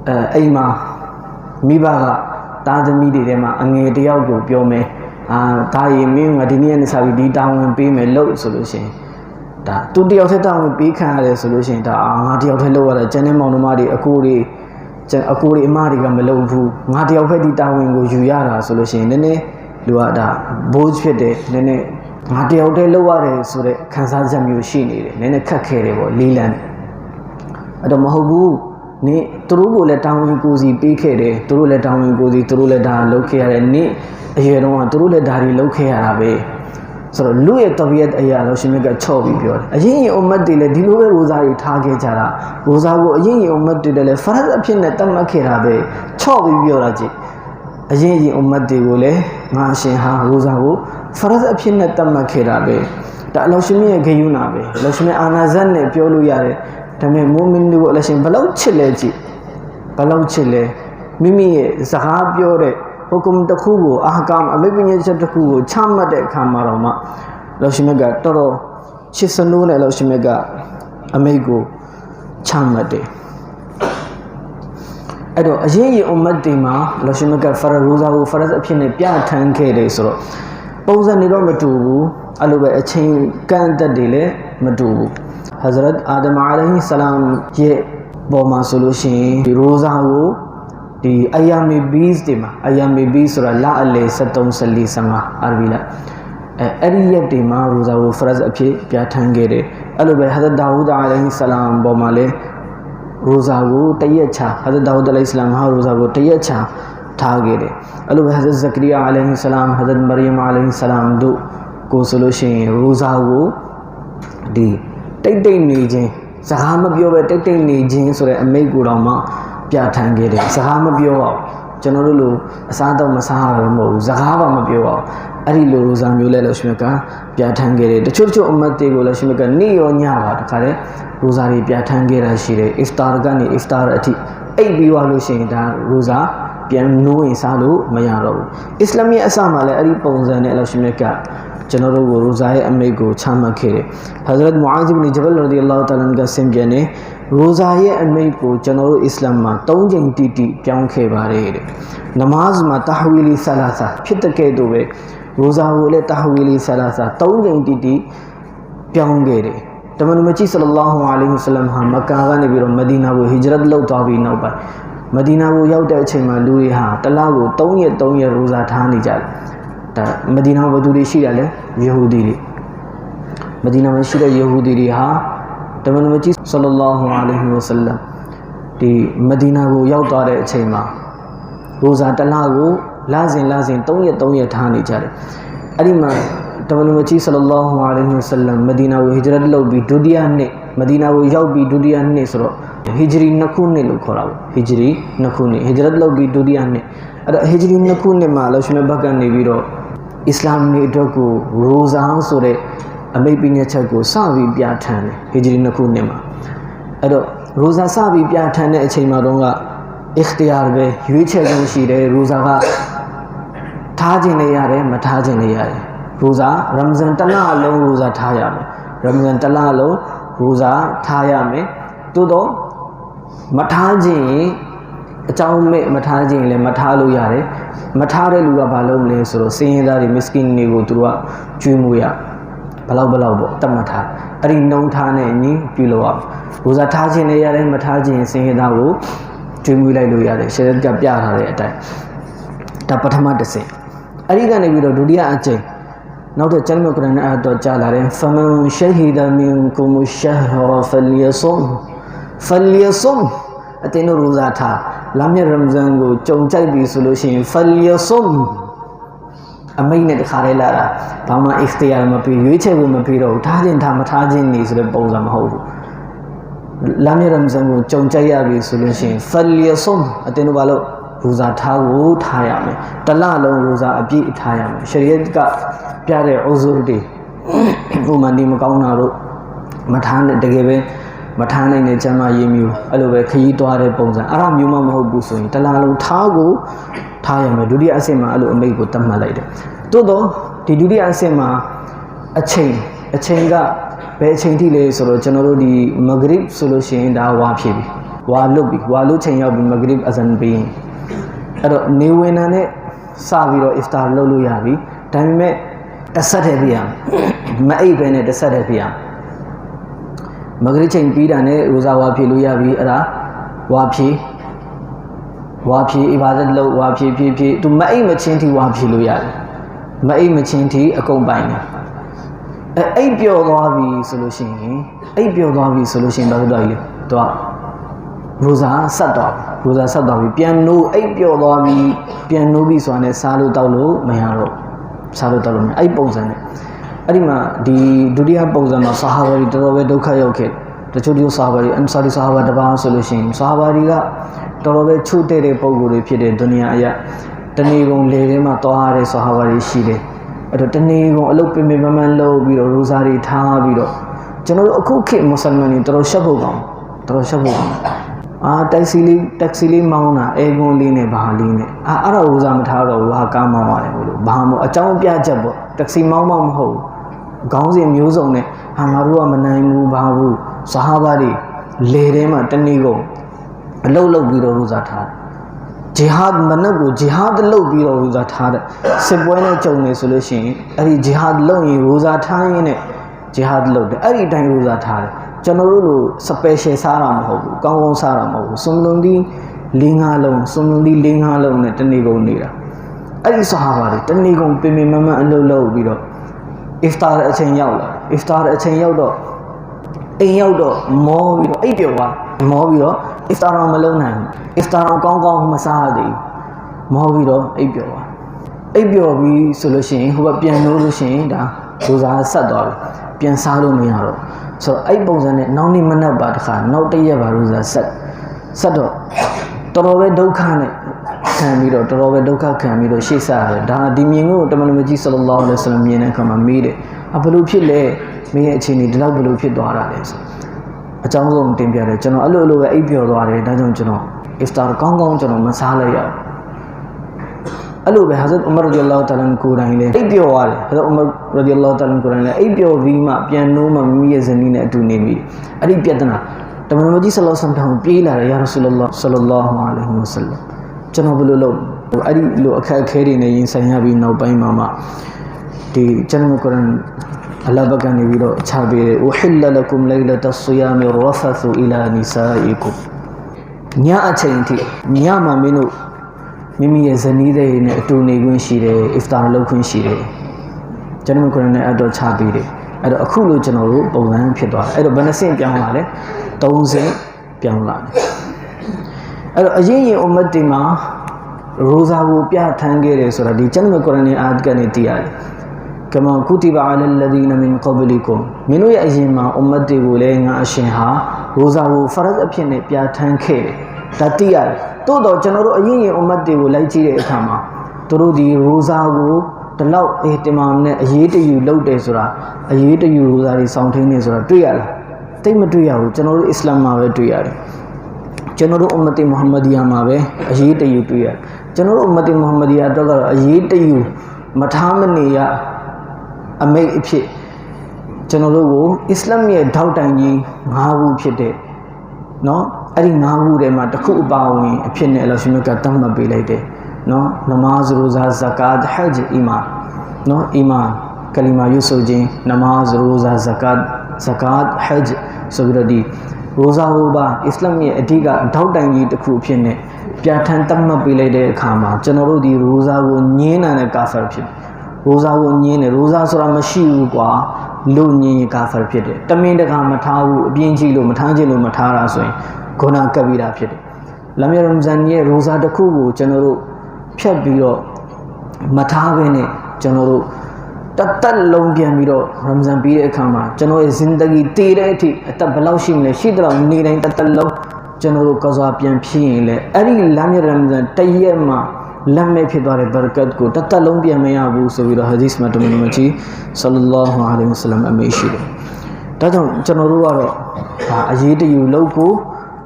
အဲအိမ်မှာမိဘကသားသမီးတွေထဲမှာအငယ်တယောက်ကိုပြောမယ်အာဒါရီမင်းကဒီနေ့နဲ့စပြီးဒီတာဝန်ပေးမယ်လို့ဆိုလို့ရှိရင်ဒါသူတယောက်ထက်တာဝန်ပေးခံရတယ်ဆိုလို့ရှိရင်ဒါအာငါတယောက်ထက်လုပ်ရတာကျန်တဲ့မောင်နှမတွေအကိုတွေကျန်အကိုတွေအမတွေကမလုပ်ဘူးငါတယောက်ဖက်ဒီတာဝန်ကိုယူရတာဆိုလို့ရှိရင်နည်းနည်းလူကဒါဘိုးဖြစ်တယ်နည်းနည်းငါတယောက်တည်းလုပ်ရတယ်ဆိုတဲ့ခံစားချက်မျိုးရှိနေတယ်နည်းနည်းခက်ခဲတယ်ပေါ့လေးလံတယ်အဲ့တော့မဟုတ်ဘူး နေသူတို့ကိုလည်းတောင်းဝင်ကိုစီပေးခဲ့တယ်သူတို့လည်းတောင်းဝင်ကိုစီသူတို့လည်းဒါလုပ်ခဲ့ရတယ်နေအရွယ်တော့ကသူတို့လည်းဒါတွေလုပ်ခဲ့ရတာပဲဆိုတော့လူရဲ့တဘီယတ်အရာလို့ရှင်မြတ်ကချော့ပြီးပြောတယ်အရင်ရင်အွမ်မတ်တွေလည်းဒီလိုပဲရိုဇာတွေထားခဲ့ကြတာရိုဇာကိုအရင်ရင်အွမ်မတ်တွေလည်းဖရတ်အဖြစ်နဲ့တတ်မှတ်ခဲ့တာပဲချော့ပြီးပြောတာကြည့်အရင်ရင်အွမ်မတ်တွေကိုလည်းငါအရှင်ဟာရိုဇာကိုဖရတ်အဖြစ်နဲ့တတ်မှတ်ခဲ့တာပဲဒါအလောရှင်မြတ်ရဲ့ဂယုဏပဲအလောရှင်မြတ်အာနာဇတ်နဲ့ပြောလို့ရတယ် ဒါပေမဲ့မုမင်တွေကိုအလောရှင်ဘယ်လောက်ချစ်လဲကြည့်ဘယ်လောက်ချစ်လဲမိမိရဲ့စကားပြောတဲ့ဟိုကုမ်တစ်ခုကိုအာကမ်အမေပညာချက်တစ်ခုကိုချမှတ်တဲ့အခါမှာတော့မှလောရှင်မြတ်ကတော်တော်ချစ်စနိုးနဲ့လောရှင်မြတ်ကအမိတ်ကိုချမှတ်တယ်အဲ့တော့အရင်ရင်အွမ်မတ်တွေမှာလောရှင်မြတ်ကဖရရိုဇာကိုဖရတ်အဖြစ်နဲ့ပြဋ္ဌာန်းခဲ့တယ်ဆိုတော့ပုံစံတွေတော့မတူဘူးအဲ့လိုပဲအချိန်ကန့်သက်တွေလည်းမတူဘူး Hazrat Adam alayhi salam ရဲ့ပေါ်မှာဆိုလို့ရှိရင်ဒီရိုဇာကိုဒီအယာမီဘီစ်တွေမှာအယာမီဘီဆိုတာလအလေ73 74 15အာရဘီလာအဲအဲ့ဒီရက်တွေမှာရိုဇာကိုဖရတ်အဖြစ်ပြဋ္ဌာန်းခဲ့တယ်အဲ့လိုပဲ Hazrat Dawood alayhi salam ပေါ်မှာလည်းရိုဇာကိုတရက်ချာ Hazrat Dawood alayhi salam ဟာရိုဇာကိုတရက်ချာထားခဲ့တယ်အဲ့လိုပဲ Hazrat Zakaria alayhi salam Hazrat Maryam alayhi salam တို့ကိုဆိုလို့ရှိရင်ရိုဇာကိုဒီ တိတ်တိတ်နေခြင်းစကားမပြောပဲတိတ်တိတ်နေခြင်းဆိုတဲ့အမိတ်ကိုတော့မှပြဋ္ဌာန်းခဲ့တယ်စကားမပြောပါဘူးကျွန်တော်တို့လိုအစားတော့မစားရဘူးမဟုတ်ဘူးစကားပါမပြောပါဘူးအဲ့ဒီလိုရိုဇာမျိုးလဲလို့ရှင်မကပြဋ္ဌာန်းခဲ့တယ်တချို့တချို့အမတ်တွေကိုလည်းရှင်မကနေရောညပါတခါတည်းရိုဇာတွေပြဋ္ဌာန်းခဲ့တာရှိတယ်အစ်တာကနေအစ်တာအထိအိပ်ပြီးသွားလို့ရှိရင်ဒါရိုဇာ ပြန်နိုးရင်စားလို့မရတော့ဘူးအစ္စလာမ်ရဲ့အစမှာလည်းအဲ့ဒီပုံစံနဲ့လို့ရှင်မြတ်ကကျွန်တော်တို့ကိုရိုဇာရဲ့အမိတ်ကိုချမှတ်ခဲ့တယ်။ Hazrat Muaz ibn Jabal radiyallahu ta'ala ကဆင်ပြန်နေရိုဇာရဲ့အမိတ်ကိုကျွန်တော်တို့အစ္စလာမ်မှာ၃ချိန်တိတိပြောင်းခဲ့ပါတယ်တဲ့။နမတ်မှာတာဟဝီလီဆလာဆာဖြစ်တဲ့ကဲ့သို့ပဲရိုဇာကိုလည်းတာဟဝီလီဆလာဆာ၃ချိန်တိတိပြောင်းခဲ့တယ်။တမန်တော်ကြီးဆလလောလဟ်အလိုင်းဝဆလမ်ဟာမက္ကာကနေပြီးတော့မဒီနာကိုဟီဂျရတ်လုပ်သွားပြီးနောက်ပိုင်း မဒီနာကိုရောက်တဲ့အချိန်မှာလူတွေဟာတလားကို၃ရက်၃ရက်ရိုဇာထားနေကြတယ်။ဒါမဒီနာဘသူတွေရှိရလဲယေဟူဒီတွေမဒီနာမှာရှိတဲ့ယေဟူဒီတွေဟာတမန်တော်ကြီးဆလလောလဟ်အလိုင်းဝဆလမ်ဒီမဒီနာကိုရောက်သွားတဲ့အချိန်မှာရိုဇာတလားကိုလာစဉ်လာစဉ်၃ရက်၃ရက်ထားနေကြတယ်အဲ့ဒီမှာတမန်တော်ကြီးဆလလောလဟ်အလိုင်းဝဆလမ်မဒီနာကိုဟီဂျရတ်လုပ်ပြီးဒုတိယနှစ်မဒီနာကိုရောက်ပြီးဒုတိယနှစ်ဆိုတော့ ဟီဂျရီနှစ်ခုနှစ်လို့ခေါ်တာပေါ့ဟီဂျရီနှစ်ခုနှစ်ဟီဂျရတ်လုပ်ပြီးဒုတိယနှစ်အဲ့တော့ဟီဂျရီနှစ်ခုနှစ်မှာလောရှင်ဘတ်ကနေပြီးတော့အစ္စလာမ်တွေအတွက်ကိုရိုဇာဆိုတဲ့အမိတ်ပညာချက်ကိုစပြီးပြဋ္ဌာန်းတယ်ဟီဂျရီနှစ်ခုနှစ်မှာအဲ့တော့ရိုဇာစပြီးပြဋ္ဌာန်းတဲ့အချိန်မှာတော့ကအခတယာပဲရွေးချယ်ခြင်းရှိတယ်ရိုဇာကထားခြင်းလည်းရတယ်မထားခြင်းလည်းရတယ်ရိုဇာရမဇန်တစ်လလုံးရိုဇာထားရမယ်ရမဇန်တစ်လလုံးရိုဇာထားရမယ်သို့တော့ မထားခြင်းအကြောင်းမဲ့မထားခြင်းလည်းမထားလို့ရတယ်မထားတဲ့လူကဘာလုပ်မလဲဆိုတော့စင်းရင်သားတွေမစ္စကင်တွေကိုသူတို့ကကျွေးမှုရဘလောက်ဘလောက်ပေါ့တတ်မှတ်ထားအဲ့ဒီနှုံထားနဲ့ညီပြုလို့အောင်ရိုဇာထားခြင်းလည်းရတယ်မထားခြင်းစင်းရင်သားကိုကျွေးမှုလိုက်လို့ရတယ်ရှေ့ကပြထားတဲ့အတိုင်းဒါပထမတစ်ဆင့်အဲ့ဒီကနေပြီးတော့ဒုတိယအကျိန်နောက်တဲ့ကျမ်းမြတ်ကုရ်အာန်အတော့ကြားလာတယ်ဖမန်ရှဟီဒမင်ကုမရှဟရဖလျဆုမ် ဖလျဆုမ်အတင်းတို့ရိုဇာထားလာမြတ်ရမဇန်ကိုကြုံကြိုက်ပြီဆိုလို့ရှိရင်ဖလျဆုမ်အမိတ်နဲ့တခါလေးလာတာဘာမှ ikhtiar မပေးရွေးချယ်ဖို့မပေးတော့ဘူးထားခြင်းထားမထားခြင်းနေဆိုတဲ့ပုံစံမဟုတ်ဘူးလာမြတ်ရမဇန်ကိုကြုံကြိုက်ရပြီဆိုလို့ရှိရင်ဖလျဆုမ်အတင်းတို့ဘာလို့ရိုဇာထားကိုထားရမယ်တလလုံးရိုဇာအပြည့်ထားရမယ်ရှရီယတ်ကပြတဲ့အိုဇူတွေဥမာနေမကောင်းတာတို့မထားနဲ့တကယ်ပဲ မထားနိုင်တဲ့ကျမ်းမာရေးမျိုးအဲ့လိုပဲခရီးသွားတဲ့ပုံစံအဲ့ဒါမျိုးမှမဟုတ်ဘူးဆိုရင်တလားလုံးထားကိုထားရမယ်ဒုတိယအဆင့်မှာအဲ့လိုအမိတ်ကိုတတ်မှတ်လိုက်တယ်သို့တော့ဒီဒုတိယအဆင့်မှာအချိန်အချိန်ကဘယ်အချိန်ထိလဲဆိုတော့ကျွန်တော်တို့ဒီမဂရစ်ဆိုလို့ရှိရင်ဒါဝါဖြစ်ပြီဝါလွတ်ပြီဝါလွတ်ချိန်ရောက်ပြီမဂရစ်အဇန်ပြီးရင်အဲ့တော့နေဝင်တာနဲ့စပြီးတော့ iftar လုပ်လို့ရပြီဒါပေမဲ့တစ်ဆက်တည်းပြရမအိပ်ပဲနဲ့တစ်ဆက်တည်းပြရ မဂရစ်ချိန်ပြီးတာနဲ့ရိုဇာဝါဖြေလို့ရပြီအဲ့ဒါဝါဖြေဝါဖြေအီဘာဒတ်လုပ်ဝါဖြေဖြေဖြေသူမအိပ်မချင်းထိဝါဖြေလို့ရတယ်မအိပ်မချင်းထိအကုန်ပိုင်တယ်အဲအိပ်ပျော်သွားပြီဆိုလို့ရှိရင်အိပ်ပျော်သွားပြီဆိုလို့ရှိရင်ဘာလို့တော့လဲသူကရိုဇာဆက်သွားပြီရိုဇာဆက်သွားပြီပြန်နိုးအိပ်ပျော်သွားပြီပြန်နိုးပြီဆိုတာနဲ့စားလို့တောက်လို့မရတော့စားလို့တောက်လို့မရအဲ့ပုံစံနဲ့ အဲ့ဒီမှာဒီဒုတိယပုံစံမှာဆာဟာဘာတွေတော်တော်ပဲဒုက္ခရောက်ခဲ့တချို့ဒီဆာဟာဘာတွေအမ်ဆာလီဆာဟာဘာတပါးဆိုလို့ရှိရင်ဆာဟာဘာတွေကတော်တော်ပဲချို့တဲ့တဲ့ပုံကိုယ်တွေဖြစ်တဲ့ဒုနီယာအရာတဏီကုံလေထဲမှာသွားရတဲ့ဆာဟာဘာတွေရှိတယ်အဲ့တော့တဏီကုံအလုတ်ပင်ပင်မမန်းလုပ်ပြီးတော့ရိုဇာတွေထားပြီးတော့ကျွန်တော်တို့အခုခေတ်မွတ်စလမန်တွေတော်တော်ရှက်ဖို့ကောင်းတော်တော်ရှက်ဖို့ကောင်းအာတက်ဆီလေးတက်ဆီလေးမောင်းတာအဲကွန်လေးနဲ့ဘာလေးနဲ့အာအဲ့ဒါရိုဇာမထားတော့ဘူးဟာကားမောင်းရတယ်ဘလို့ဘာမို့အကြောင်းပြချက်ပေါ့တက်ဆီမောင်းမှမဟုတ်ဘူး ခေါင်းစဉ်မျိုးစုံနဲ့ဟာငါတို့ကမနိုင်ဘူးဘာဘူးဇဟာဘာတွေလေထဲမှာတဏီကုံအလုတ်လုတ်ပြီးတော့ရိုဇာထားတယ်ဂျီဟာဒ်မနက်ကိုဂျီဟာဒ်လုပ်ပြီးတော့ရိုဇာထားတဲ့စစ်ပွဲနဲ့ကြုံနေဆိုလို့ရှိရင်အဲ့ဒီဂျီဟာဒ်လုပ်ရင်ရိုဇာထားရင်းနဲ့ဂျီဟာဒ်လုပ်တယ်အဲ့ဒီအတိုင်းရိုဇာထားတယ်ကျွန်တော်တို့လို special စားတာမဟုတ်ဘူးကောင်းကောင်းစားတာမဟုတ်ဘူးစုံလုံးဒီ၄၅လုံးစုံလုံးဒီ၄၅လုံးနဲ့တနေ့ကုန်နေတာအဲ့ဒီဆဟာဘာတွေတနေ့ကုန်ပင်ပင်မမအလုပ်လုပ်ပြီးတော့ iftar အချိန်ရောက်လာ iftar အချိန်ရောက်တော့အိမ်ရောက်တော့မောပြီးတော့အိပ်ပျော်သွားမောပြီးတော့ iftar တော့မလုပ်နိုင်ဘူး iftar တော့ကောင်းကောင်းမစားရသေးဘူးမောပြီးတော့အိပ်ပျော်သွားအိပ်ပျော်ပြီးဆိုလို့ရှိရင်ဟိုဘက်ပြန်လို့လို့ရှိရင်ဒါဒူစားဆက်သွားပြီပြန်စားလို့မရတော့ဆိုတော့အဲ့ပုံစံနဲ့နောက်နေ့မနက်ပါတခါနောက်တစ်ရက်ပါဒူစားဆက်ဆက်တော့တော်တော်ပဲဒုက္ခနဲ့ ခံပြီးတော့တော်တော်ပဲဒုက္ခခံပြီးတော့ရှေ့ဆက်ရတယ်ဒါဒီမြင်ကိုတမန်တော်ကြီးဆလ္လာလဟ်အလိုင်းဝါဆလမ်မြင်တဲ့အခါမှာမေးတယ်အဘလို့ဖြစ်လဲမင်းရဲ့အခြေအနေဒီလောက်ဘလို့ဖြစ်သွားတာလဲဆိုအကြောင်းဆုံးတင်ပြတယ်ကျွန်တော်အဲ့လိုလိုပဲအိပ်ပျော်သွားတယ်ဒါကြောင့်ကျွန်တော် iftar ကောင်းကောင်းကျွန်တော်မစားလိုက်ရဘူးအဲ့လိုပဲဟာဇတ်ဥမာရဒီအလ္လာဟ်တာလန်ကိုယ်တိုင်လေအိပ်ပျော်သွားတယ်ဟာဇတ်ဥမာရဒီအလ္လာဟ်တာလန်ကိုယ်တိုင်လေအိပ်ပျော်ပြီးမှပြန်နိုးမှမိမိရဲ့ဇနီးနဲ့အတူနေမိတယ်အဲ့ဒီပြဿနာတမန်တော်ကြီးဆလောဆမ်တောင်ပြေးလာတယ်ယာရဆူလလာဆလလာဟူအလိုင်းဝဆလမ် ကျွန်တော်ဘယ်လိုလုပ်အဲ့ဒီလိုအခက်အခဲတွေနဲ့ရင်ဆိုင်ရပြီးနောက်ပိုင်းမှာမှဒီကျွန်တော်ကုရ်အာန်အလ္လာဟ်ဘက်ကနေပြီးတော့ချပေးတယ်ဥဟိလလကုမ်လိုင်လတ်ဆူယာမီရဖသူအီလာနီဆာအီကုမ်ညအချိန်ထိညမှာမင်းတို့မိမိရဲ့ဇနီးတွေနဲ့အတူနေခွင့်ရှိတယ်အစ္စတာလုပ်ခွင့်ရှိတယ်ကျွန်တော်ကုရ်အာန်နဲ့အတော့ချပေးတယ်အဲ့တော့အခုလို့ကျွန်တော်တို့ပုံစံဖြစ်သွားတယ်အဲ့တော့ဘယ်နှဆင့်ပြောင်းလာလဲ၃ဆင့်ပြောင်းလာတယ် အဲ့တော့အရင်ရင်အွမ်မတ်တီမှာရိုဇာကိုပြဋ္ဌာန်းခဲ့တယ်ဆိုတာဒီကျွန်တော်ကုရ်အာန်ရဲ့အာယတ်ကနေသိရတယ်ကမကုတိဘာအလလဒီနမင်ကဘလီကုမ်မင်းတို့ရဲ့အရင်မှာအွမ်မတ်တွေကိုလည်းငါအရှင်ဟာရိုဇာကိုဖရတ်အဖြစ်နဲ့ပြဋ္ဌာန်းခဲ့တယ်ဒါသိရတယ်တိုးတော့ကျွန်တော်တို့အရင်ရင်အွမ်မတ်တွေကိုလိုက်ကြည့်တဲ့အခါမှာသူတို့ဒီရိုဇာကိုဒီလောက်အေးတင်မာနဲ့အရေးတယူလုပ်တယ်ဆိုတာအရေးတယူရိုဇာတွေစောင့်ထိန်နေဆိုတာတွေ့ရလားတိတ်မတွေ့ရဘူးကျွန်တော်တို့အစ္စလာမ်မှာပဲတွေ့ရတယ် ကျွန်တော်တို့အွမ်မတီမုဟမ္မဒီယာမှာပဲအရေးတယူတွေ့ရတယ်ကျွန်တော်တို့အွမ်မတီမုဟမ္မဒီယာတော့ကတော့အရေးတယူမထားမနေရအမိတ်အဖြစ်ကျွန်တော်တို့ကိုအစ္စလာမ်ရဲ့ထောက်တိုင်ကြီး၅ခုဖြစ်တဲ့เนาะအဲ့ဒီ၅ခုထဲမှာတစ်ခုအပါဝင်အဖြစ်နဲ့အလ္လာဟ်ရှင်မြတ်ကတတ်မှတ်ပေးလိုက်တယ်နော်နမာဇ်ရိုဇာဇကာတ်ဟဂျ်အီမန်နော်အီမန်ကလီမာယူဆိုခြင်းနမာဇ်ရိုဇာဇကာတ်ဇကာတ်ဟဂျ်ဆိုပြီးတော့ဒီ ရိုဇာဟူပါအစ္စလာမ်ရဲ့အဓိကအထောက်တိုင်ကြီးတစ်ခုအဖြစ်နဲ့ပြဋ္ဌာန်းတတ်မှတ်ပေးလိုက်တဲ့အခါမှာကျွန်တော်တို့ဒီရိုဇာကိုညင်းနာတဲ့ကာဖာဖြစ်ရိုဇာကိုညင်းတယ်ရိုဇာဆိုတာမရှိဘူးကွာလို့ညင်းကာဖာဖြစ်တယ်တမင်တကာမထားဘူးအပြင်းကြီးလို့မထားခြင်းလို့မထားတာဆိုရင်ဂုဏကပ်ပြီးတာဖြစ်တယ်လမ်ယရမ်ဇန်ရဲ့ရိုဇာတစ်ခုကိုကျွန်တော်တို့ဖြတ်ပြီးတော့မထားဘဲနဲ့ကျွန်တော်တို့ တတ်လုံးပြန်ပြီးတော့ရမ်ဇန်ပြီးတဲ့အခါမှာကျွန်တော်ရဲ့ဇင်ဒဂီတည်တဲ့အထိအသက်ဘယ်လောက်ရှိမလဲရှိတဲ့လောက်နေတိုင်းတတ်လုံးကျွန်တော်တို့ကစားပြန်ဖြစ်ရင်လေအဲ့ဒီလမ်းရမ်ဇန်တရက်မှာလက်မဲ့ဖြစ်သွားတဲ့ဘရကတ်ကိုတတ်လုံးပြန်မရဘူးဆိုပြီးတော့ဟာဒီစ်မှာတမန်တော်ကြီးဆလ္လာလဟ်အလိုင်းဝဆလမ်အမိရှိတယ်ဒါကြောင့်ကျွန်တော်တို့ကတော့ဒါအရေးတယူလောက်ကို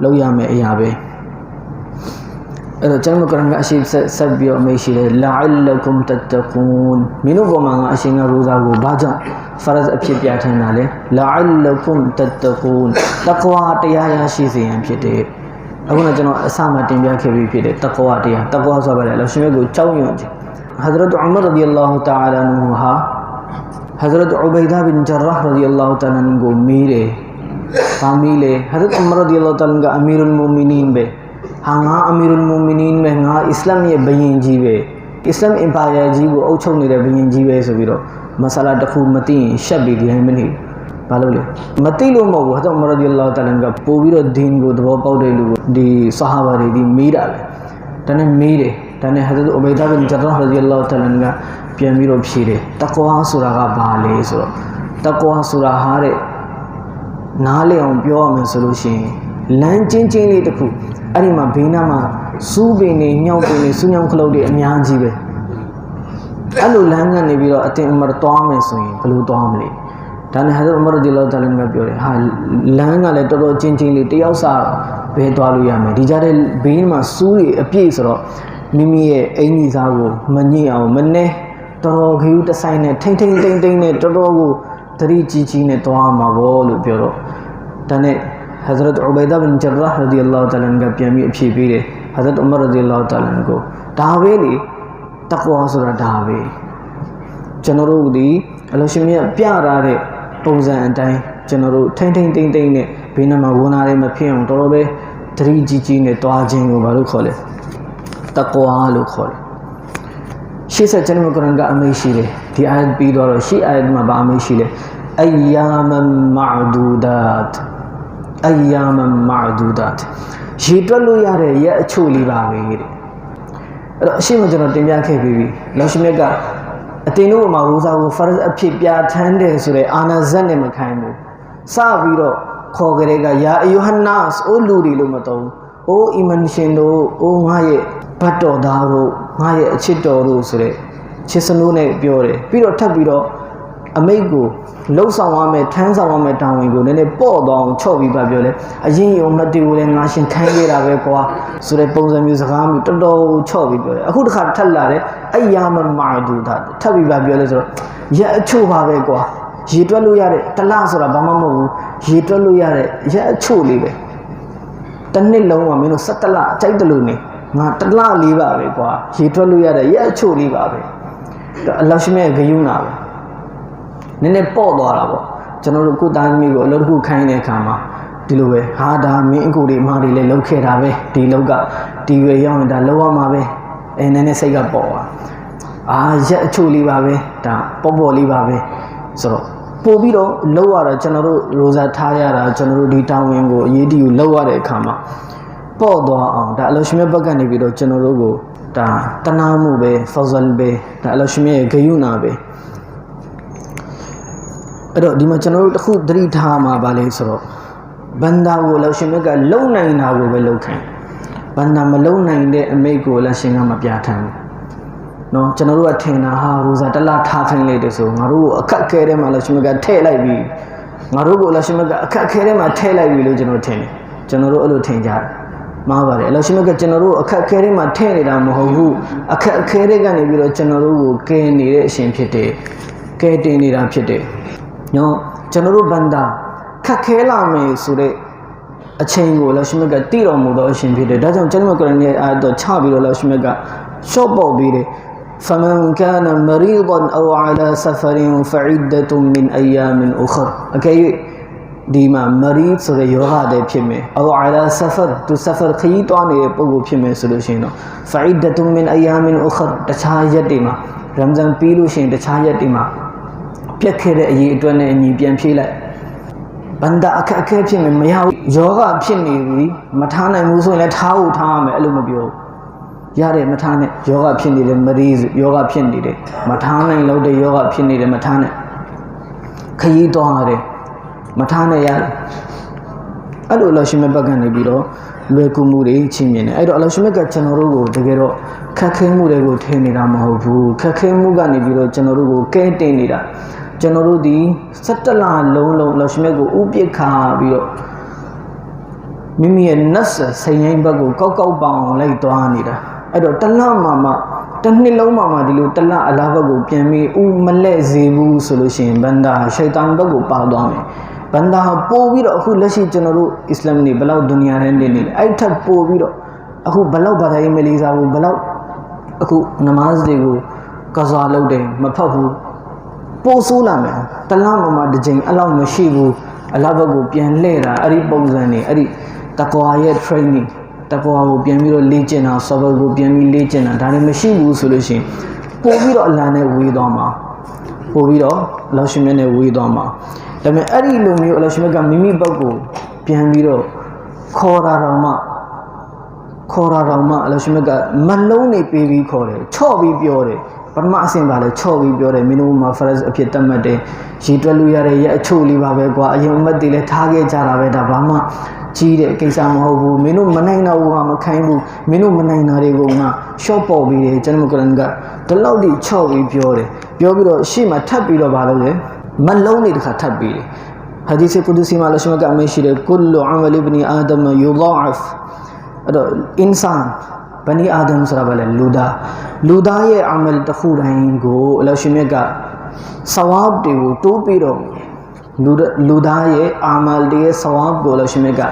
လောက်ရမယ်အရာပဲ جنگ کرن گا اسی سب یو میشی ہے لعلکم تتقون مینو کو مانگا اسی گا روزا گو باجا فرض اپشی پیا تھے نالے لعلکم تتقون تقوی تیا یا شیزی ہیں پیتے اگو نا جنو اسامہ تیم بیا کے بھی پیتے تقوی تیا تقوی سوا بلے لہ شمی گو چاویوں جی حضرت عمر رضی اللہ تعالی عنہ ہا حضرت عبیدہ بن جرح رضی اللہ تعالی عنہ ဟာငါအမီရုလ်မူမီနင်းပဲငါအစ္စလာမ်ရဲ့ဘယင်ကြီးပဲအစ္စလာမ်အင်ပါယာကြီးကိုအုပ်ချုပ်နေတဲ့ဘယင်ကြီးပဲဆိုပြီးတော့မဆလာတစ်ခုမသိရင်ရှက်ပြီးဒီတိုင်းမနေဘာလို့လဲမသိလို့မဟုတ်ဘူးဟဇရတ်မရဒီအလ္လာဟ်တာလန်ကပို့ပြီးတော့ဒင်းကိုသဘောပေါက်တဲ့လူကိုဒီဆဟာဘာတွေဒီမေးတာပဲဒါနဲ့မေးတယ်ဒါနဲ့ဟဇရတ်အဘိဒါဘင်ဂျရာရာဒီအလ္လာဟ်တာလန်ကပြန်ပြီးတော့ဖြေတယ်တကွာဆိုတာကဘာလဲဆိုတော့တကွာဆိုတာဟာတဲ့နားလည်အောင်ပြောရမယ်ဆိုလို့ရှိရင်လမ်းချင်းချင်းလေးတစ်ခု အဲ့ဒီမှာဘေးနားမှာစူးပင်နေညောင်းပင်နေစူးညောင်းခလုတ်တွေအများကြီးပဲအဲ့လိုလမ်းကနေပြီးတော့အတင်အမရသွားမယ်ဆိုရင်ဘယ်လိုသွားမလဲဒါနဲ့ဟဇ်အမရဒီလောတလင်ကပြောတယ်ဟာလမ်းကလည်းတော်တော်ချင်းချင်းလေးတယောက်စားတော့ဘယ်သွားလို့ရမလဲဒီကြတဲ့ဘေးမှာစူးတွေအပြည့်ဆိုတော့မိမိရဲ့အင်ကြီးစားကိုမညစ်အောင်မနဲ့တော်တော်ခ ्यू တဆိုင်နဲ့ထိမ့်ထိမ့်တိမ့်တိမ့်နဲ့တော်တော်ကိုတတိကြီးကြီးနဲ့သွားမှာပေါ့လို့ပြောတော့ဒါနဲ့ Hazrat Ubaida bin Jarrah radiyallahu ta'ala ကပြန်ပြီးအဖြေပေးတယ် Hazrat Umar radiyallahu ta'ala ကိုဒါပဲလေတကွာဆိုတာဒါပဲကျွန်တော်တို့ဒီအလောရှင်မြတ်ပြထားတဲ့ပုံစံအတိုင်းကျွန်တော်တို့ထိမ့်ထိမ့်တိမ့်တိမ့်နဲ့ဘေးနားမှာဝန်လာတယ်မဖြစ်အောင်တော်တော်ပဲတတိကြီးကြီးနဲ့တွားခြင်းကိုဘာလို့ခေါ်လဲတကွာလို့ခေါ်တယ်ရှေ့ဆက်ကျွန်တော်ကုရ်အန်ကအမိတ်ရှိတယ်ဒီအာယတ်ပြီးတော့ရှေ့အာယတ်မှာဘာအမိတ်ရှိလဲအယ္ယာမမ်မာဒူဒတ် အယယာမန်မာဒူဒတ်ရေတွက်လို့ရတဲ့ရက်အချို့လေးပါပဲတဲ့အဲ့တော့အရှိမကျွန်တော်တင်ပြခဲ့ပြီးပြီလောရှိမြတ်ကအတင်းတို့မှာရိုးစားကိုဖရတ်အဖြစ်ပြဋ္ဌာန်းတယ်ဆိုတဲ့အာနာဇတ်နဲ့မခိုင်းဘူးစပြီးတော့ခေါ်ကြတဲ့ကယာအယူဟနတ်အိုလူတွေလို့မတော်ဘူးအိုအီမန်ရှင်တို့အိုငါရဲ့ဘတ်တော်သားတို့ငါရဲ့အချစ်တော်တို့ဆိုတဲ့ချစ်စနိုးနဲ့ပြောတယ်ပြီးတော့ထပ်ပြီးတော့ အမိတ်ကိုလှုပ်ဆောင်ရမယ်ထမ်းဆောင်ရမယ်တာဝန်ကိုနည်းနည်းပေါ့သွားအောင်ချော့ပြီးပါပြောလဲအရင်ယုံမတူလည်းငါရှင်ခိုင်းခဲ့တာပဲကွာဆိုတဲ့ပုံစံမျိုးစကားမျိုးတော်တော်ချော့ပြီးပြောတယ်အခုတစ်ခါထပ်လာတယ်အယာမမာဒူတာထပ်ပြီးပါပြောလဲဆိုတော့ရက်အချို့ပါပဲကွာရေတွက်လို့ရတဲ့တလားဆိုတာဘာမှမဟုတ်ဘူးရေတွက်လို့ရတဲ့ရက်အချို့လေးပဲတစ်နှစ်လုံးကမင်းတို့17လအကြိုက်တယ်လို့နေငါတစ်လလေးပါပဲကွာရေတွက်လို့ရတဲ့ရက်အချို့လေးပါပဲအလောရှိမြဲဂယုဏပဲ နည်းနည်းပေါ့သွားတာပေါ့ကျွန်တော်တို့ကိုသားသမီးကိုအလုပ်တစ်ခုခိုင်းတဲ့အခါမှာဒီလိုပဲဟာဒါမင်းအကူတွေမာတွေလည်းလုပ်ခဲ့တာပဲဒီလောက်ကဒီရွယ်ရောက်ရင်ဒါလောက်ရမှာပဲအဲနည်းနည်းစိတ်ကပေါ့သွားအာရက်အချို့လေးပါပဲဒါပေါ့ပေါ့လေးပါပဲဆိုတော့ပို့ပြီးတော့လောက်ရတာကျွန်တော်တို့ရိုဇာထားရတာကျွန်တော်တို့ဒီတောင်းဝင်ကိုအရေးတယူလောက်ရတဲ့အခါမှာပေါ့သွားအောင်ဒါအလရှိမြတ်ဘက်ကနေပြီးတော့ကျွန်တော်တို့ကိုဒါတနာမှုပဲဖဇလ်ပဲဒါအလရှိမြတ်ရဲ့ဂယုဏပဲ အဲ့တော့ဒီမှာကျွန်တော်တို့တခုသတိထားမှာပါလေဆိုတော့ဘန္တာကိုလည်းရှင်မြတ်ကလုံနိုင်တာကိုပဲလုံခိုင်းဘန္တာမလုံနိုင်တဲ့အမိတ်ကိုလည်းရှင်ကမပြထမ်းဘူးเนาะကျွန်တော်တို့ကထင်တာဟာရိုဇာတလားထားခိုင်းလိုက်တယ်ဆိုငါတို့ကိုအခက်အခဲထဲမှာလည်းရှင်မြတ်ကထည့်လိုက်ပြီးငါတို့ကိုလည်းရှင်မြတ်ကအခက်အခဲထဲမှာထည့်လိုက်ပြီလို့ကျွန်တော်ထင်တယ်ကျွန်တော်တို့အဲ့လိုထင်ကြတယ်မှားပါတယ်အလရှင်မြတ်ကကျွန်တော်တို့အခက်အခဲတွေမှာထည့်နေတာမဟုတ်ဘူးအခက်အခဲတွေကနေပြီးတော့ကျွန်တော်တို့ကိုကဲနေတဲ့အရှင်ဖြစ်တယ်ကဲတင်နေတာဖြစ်တယ် နော်ကျွန်တော်တို့ဘန္တာခက်ခဲလာမယ်ဆိုတဲ့အချိန်ကိုလောရှိမြတ်ကတည်တော်မူသောအရှင်ဖြစ်တယ်ဒါကြောင့်ကျွန်တော်ကလည်းအာတော့ချပြီးတော့လောရှိမြတ်ကရှော့ပေါ်ပြီးတယ် فمن كان مريضا او على سفر فعده من ايام اخر အကယ်၍ဒီမှာမရီးဆိုတဲ့ယောဂတဲ့ဖြစ်မယ်။အော်အလာဆဖတ်သူဆဖတ်ခရီးသွားနေတဲ့ပုံကိုဖြစ်မယ်ဆိုလို့ရှိရင်တော့ فعده من ايام اخر တခြားရက်တွေမှာရမ်ဇန်ပြီးလို့ရှိရင်တခြားရက်တွေမှာ ပြက်ခဲ့တဲ့အရေးအတွက်နဲ့အညီပြန်ဖြေးလိုက်ဘန္တာအခက်အခဲဖြစ်မယ်မရဘူးယောဂဖြစ်နေပြီမထားနိုင်ဘူးဆိုရင်လည်းထားဖို့ထားရမယ်အဲ့လိုမပြောရတယ်မထားနဲ့ယောဂဖြစ်နေတယ်မရီးယောဂဖြစ်နေတယ်မထားနိုင်လို့တဲ့ယောဂဖြစ်နေတယ်မထားနဲ့ခရီးသွားရတယ်မထားနဲ့ရတယ်အဲ့လိုအလရှင်မဘက်ကနေပြီးတော့လွယ်ကူမှုတွေချင်းမြင်တယ်အဲ့တော့အလရှင်မကကျွန်တော်တို့ကိုတကယ်တော့ခက်ခဲမှုတွေကိုထင်နေတာမဟုတ်ဘူးခက်ခဲမှုကနေပြီးတော့ကျွန်တော်တို့ကိုကဲတင်နေတာ ကျွန်တော်တို့ဒီ17လလုံးလုံးလောရှိမြတ်ကိုဥပိ္ပခါပြီးတော့မိမိရဲ့နတ်ဆစိန်ရင်ဘက်ကိုကောက်ကောက်ပေါအောင်လိုက်သွားနေတာအဲ့တော့တလမှမှတစ်နှစ်လုံးမှမှဒီလိုတလအလားဘက်ကိုပြန်ပြီးဥမလဲ့စေဘူးဆိုလို့ရှိရင်ဘန္တာရှိုက်တန်ဘက်ကိုပါသွားမယ်ဘန္တာပို့ပြီးတော့အခုလက်ရှိကျွန်တော်တို့အစ္စလာမ်နေဘလောက်ဒုနီယာထဲနေနေလဲအဲ့ထပ်ပို့ပြီးတော့အခုဘလောက်ဘာသာရေးမလေးစားဘူးဘလောက်အခုနမတ်တွေကိုကစားလုပ်တယ်မဖတ်ဘူး ပိုးဆိုးလာမယ်တလားမမတစ်ချိန်အဲ့လောက်မရှိဘူးအလားဘက်ကိုပြန်လှည့်တာအဲ့ဒီပုံစံနေအဲ့ဒီတကွာရဲ့ training တကွာကိုပြန်ပြီးတော့လေ့ကျင့်တာ software ကိုပြန်ပြီးလေ့ကျင့်တာဒါတွေမရှိဘူးဆိုလို့ရှိရင်ပို့ပြီးတော့အလံနဲ့ဝေးသွားမှာပို့ပြီးတော့လောက်ရှင်မြတ်နဲ့ဝေးသွားမှာဒါပေမဲ့အဲ့ဒီလိုမျိုးအလရှိမကမိမိပုဂ္ဂိုလ်ပြန်ပြီးတော့ခေါ်တာတော့မှခေါ်တာတော့မှအလရှိမကမလုံးနေပေးပြီးခေါ်တယ်ချော့ပြီးပြောတယ် ပထမအဆင့်ကလည်းချော့ပြီးပြောတယ်မင်းတို့မှာ faras အဖြစ်သတ်မှတ်တယ်ရေတွက်လို့ရတဲ့ရဲ့အချို့လေးပါပဲကွာအရင်အမှတ်တွေလည်းထားခဲ့ကြတာပဲဒါဘာမှကြီးတဲ့ကိစ္စမဟုတ်ဘူးမင်းတို့မနိုင်တော့ဘူးကမခိုင်းဘူးမင်းတို့မနိုင်တာတွေကငါရှော့ပေါ်ပြီးတယ်ကျွန်တော်ကလန်ကဒီလောက်ထိချော့ပြီးပြောတယ်ပြောပြီးတော့ရှေ့မှာထပ်ပြီးတော့ဘာလုပ်လဲမလုံးနေတခါထပ်ပြီးတယ်ဟာဒီစ်ကုဒစီမှာလည်းရှင်ကအမေရှိတယ်ကုလ်အမလ်အဘနီအာဒမ်ယူဒါအဖ်အဲ့တော့အင်ဆန် ဘနီအာဒမ်ဆိုတာဘာလဲလူသားလူသားရဲ့အာမယ်တစ်ခုတိုင်းကိုအလရှင်မြတ်ကဆဝါဘ်တွေကိုတိုးပြီးတော့လူလူသားရဲ့အာမယ်တွေရဲ့ဆဝါဘ်ကိုအလရှင်မြတ်က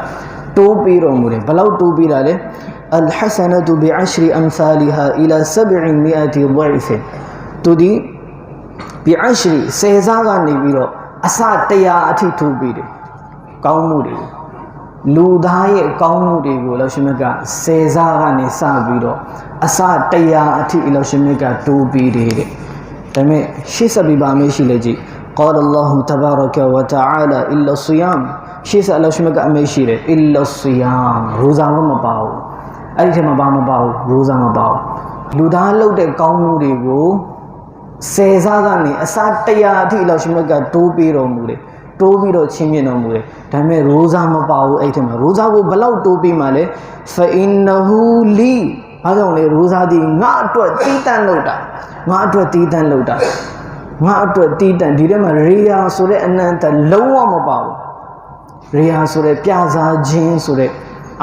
တိုးပြီးတော့မူတယ်ဘလောက်တိုးပြီးတာလဲအလ်ဟဆနတုဘီအရှရီအမ်ဆာလီဟာအီလာ700ဒီဒိုင်ဖ်သူဒီဘီအရှရီစေစားကနေပြီးတော့အစ100အထိထိုးပြီးတယ်ကောင်းမှုတွေ လူသားရဲ့ကောင်းမှုတွေကိုလောရှင်မြတ်ကစေစားကနေစပြီးတော့အစတရားအထိလောရှင်မြတ်ကတိုးပြီးတယ်တဲ့ဒါပေမဲ့ရှေ့ဆက်ပြီးပါမေးရှိလေကြည့် قال الله تبارك وتعالى إلا الصيام ရှေ့ဆက်လောရှင်မြတ်ကအမေးရှိတယ် إلا الصيام ရိုဇာမမပါဘူးအဲ့ဒီထဲမှာဘာမပါဘူးရိုဇာမပါဘူးလူသားလုပ်တဲ့ကောင်းမှုတွေကိုစေစားကနေအစတရားအထိလောက်ရှင်မြတ်ကတိုးပြီးတော်မူတယ် တိုးပြီးတော့ချင်းမြင့်တော်မူတယ်ဒါပေမဲ့ရိုးစားမပါဘူးအဲ့ထက်မှာရိုးစားကိုဘလောက်တိုးပြီးမှလဲဖအင်နဟူလီဘာကြောင့်လဲရိုးစားဒီငါအတွက်တီးတန့်လို့တာငါအတွက်တီးတန့်လို့တာငါအတွက်တီးတန့်ဒီထဲမှာရေယာဆိုတဲ့အနန္တလုံးဝမပါဘူးရေယာဆိုတဲ့ပြစားခြင်းဆိုတဲ့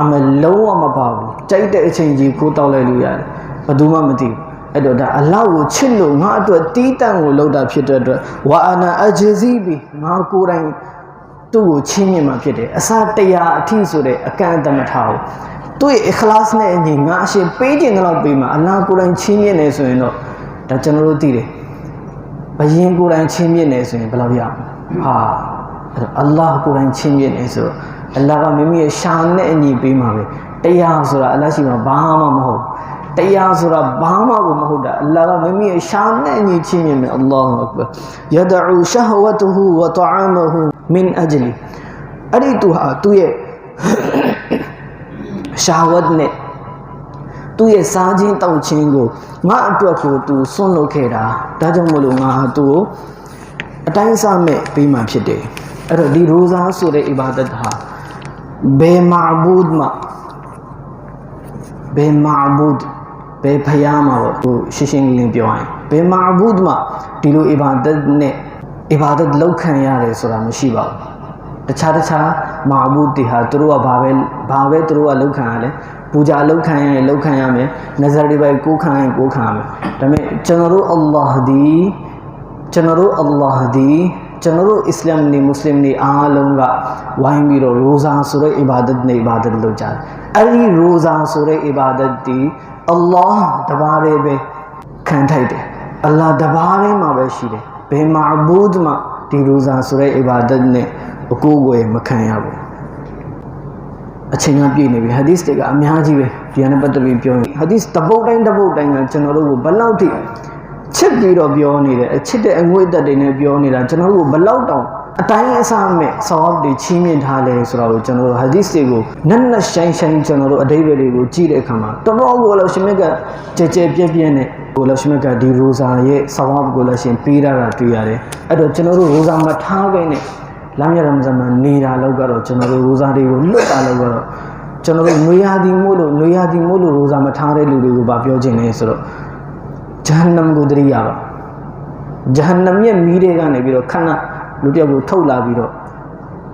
အမလုံးဝမပါဘူးကြိုက်တဲ့အချိန်ကြီးကိုတောက်လိုက်လို့ရတယ်ဘယ်သူမှမသိဘူး အဲ့တော့ဒါအလောက်ကိုချစ်လို့ငါအတွက်တီးတန့်ကိုလောက်တာဖြစ်တဲ့အတွက်ဝါအနာအဂျဇီဘီငါကိုယ်တိုင်သူ့ကိုချင်းမြင်မှာဖြစ်တယ်အစာတရားအထီးဆိုတဲ့အကန့်အသတ်မထားဘူးသူ့ရဲ့အခလာစ်နဲ့အညီငါအရှင်ပေးခြင်းတော့ပေးမှာအလားကိုယ်တိုင်ချင်းမြင်နေဆိုရင်တော့ဒါကျွန်တော်တို့သိတယ်ဘယင်ကိုယ်တိုင်ချင်းမြင်နေဆိုရင်ဘယ်လောက်ရဟာအဲ့တော့အလ္လာဟ်ကိုယ်တိုင်ချင်းမြင်နေဆိုတော့အလ္လာဟ်ကမိမိရဲ့ရှာနဲ့အညီပေးမှာပဲတရားဆိုတာအလ္လာဟ်ရှိမှာဘာမှမဟုတ်ဘူး တရားဆိုတာဘာမှကိုမဟုတ်တာအလ္လာဟ်ကမိမိရဲ့ရှာနဲ့အညီချင်းမြင်မယ်အလ္လာဟ်အက်ဘာယဒူရှဟဝတ်ဟူဝတအာမဟူမင်အဂျလီအဲ့ဒီသူဟာသူ့ရဲ့ရှာဝတ်နဲ့သူ့ရဲ့စားခြင်းတောက်ခြင်းကိုငါအတွက်ကိုသူစွန့်လုပ်ခဲ့တာဒါကြောင့်မလို့ငါဟာသူ့ကိုအတိုင်းစားမဲ့ပေးမှဖြစ်တယ်အဲ့တော့ဒီရိုဇာဆိုတဲ့အီဘာဒတ်ဟာဘယ်မာဘူဒ်မှာဘယ်မာဘူဒ် ဘယ်ဖယားမှာပေါ့ဟိုရှင်းရှင်းလင်းလင်းပြောရင်ဘယ်မာဘူဒ်မှာဒီလိုအီဘာဒတ်နဲ့အီဘာဒတ်လောက်ခံရတယ်ဆိုတာမရှိပါဘူးတခြားတခြားမာဘူဒ်တွေဟာသူတို့ကဘာပဲဘာပဲသူတို့ကလောက်ခံရလဲပူဇာလောက်ခံရရင်လောက်ခံရမယ်နဇာရီပိုင်ကိုခံရင်ကိုခံရမယ်ဒါပေမဲ့ကျွန်တော်တို့အလ္လာဟ်ဒီကျွန်တော်တို့အလ္လာဟ်ဒီကျွန်တော်တို့အစ္စလာမ်နေမွတ်စလင်နေအားလုံးကဝိုင်းပြီးတော့ရိုဇာဆိုတဲ့အီဘာဒတ်နဲ့အီဘာဒတ်လုပ်ကြတယ်အဲ့ဒီရိုဇာဆိုတဲ့အီဘာဒတ်ဒီ အလ္လာဟ်တပါးလေးပဲခံထိုက်တယ်အလ္လာဟ်တပါးလေးမှာပဲရှိတယ်ဘယ်မာဘူဒ်မှာဒီရိုဇာဆိုတဲ့အီဘာဒတ်နဲ့အကိုးကွယ်မခံရဘူးအချိန်ကပြည့်နေပြီဟာဒီစ်တွေကအများကြီးပဲဒီကနေ့ပတ်သက်ပြီးပြောရင်ဟာဒီစ်တပုတ်တိုင်းတပုတ်တိုင်းကကျွန်တော်တို့ကိုဘယ်လောက်ထိချစ်ပြီးတော့ပြောနေတယ်အချစ်တဲ့အငွေ့အသက်တွေနဲ့ပြောနေတာကျွန်တော်တို့ကိုဘယ်လောက်တောင် အတိုင်းအဆမဲ့ဆောင်းတွေချီးမြှင့်ထားလဲဆိုတော့ကျွန်တော်တို့ဟာဒီစ်တွေကိုနက်နက်ရှိုင်းရှိုင်းကျွန်တော်တို့အတိတ်တွေကိုကြည့်တဲ့အခါမှာတော်တော်ကိုလို့ရှင်မြတ်ကကြဲကြဲပြည့်ပြည့်နဲ့ကိုလို့ရှင်မြတ်ကဒီရိုဇာရဲ့ဆောင်းကိုလည်းရှင်ပေးတာတွေ့ရတယ်အဲ့တော့ကျွန်တော်တို့ရိုဇာမထားပဲနဲ့လမ်းရရမဇမန်နေတာလောက်ကတော့ကျွန်တော်တို့ရိုဇာတွေကိုလွတ်တာလောက်ကတော့ကျွန်တော်တို့နွေရာသီမို့လို့နွေရာသီမို့လို့ရိုဇာမထားတဲ့လူတွေကိုဗာပြောခြင်းလဲဆိုတော့ဂျဟန္နမ်ကိုတရိယာပါဂျဟန္နမ်ရဲ့မီးတွေကနေပြီးတော့ခဏ လူတယောက်ကိုထုတ်လာပြီးတော့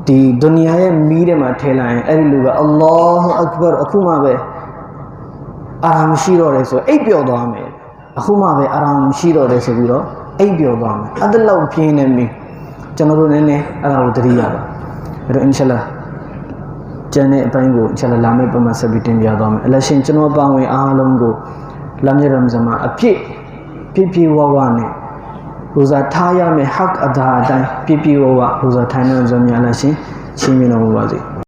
ဒီဒုနီယာရဲ့မီးထဲမှာထဲလိုက်ရင်အဲ့ဒီလူကအလ္လာဟ်အက္ဘာအခုမှပဲအာရမရှိတော့တယ်ဆိုအိပ်ပျော်သွားမယ်အခုမှပဲအာရမရှိတော့တယ်ဆိုပြီးတော့အိပ်ပျော်သွားမယ်အဲ့ဒါလောက်ပြင်းနေပြီကျွန်တော်တို့နည်းနည်းအဲ့ဒါကိုတတိယပါအဲ့တော့အင်ရှာလာကျန်တဲ့အပိုင်းကိုအင်ရှာလာလာမယ့်ပတ်မှာဆက်ပြီးတင်ပြသွားမယ်အလရှင်ကျွန်တော်ပါဝင်အားလုံးကိုလမ်းရရမ်ဇမာအပြည့်ပြည့်ပြည့်ဝဝနဲ့ ရိုဇာထားရမယ်ဟက်အဒါအတိုင်းပြည့်ပြည့်ဝဝရိုဇာထိုင်နေကြမြတ်အလရှင်ချင်းမြင်တော်မူပါစေ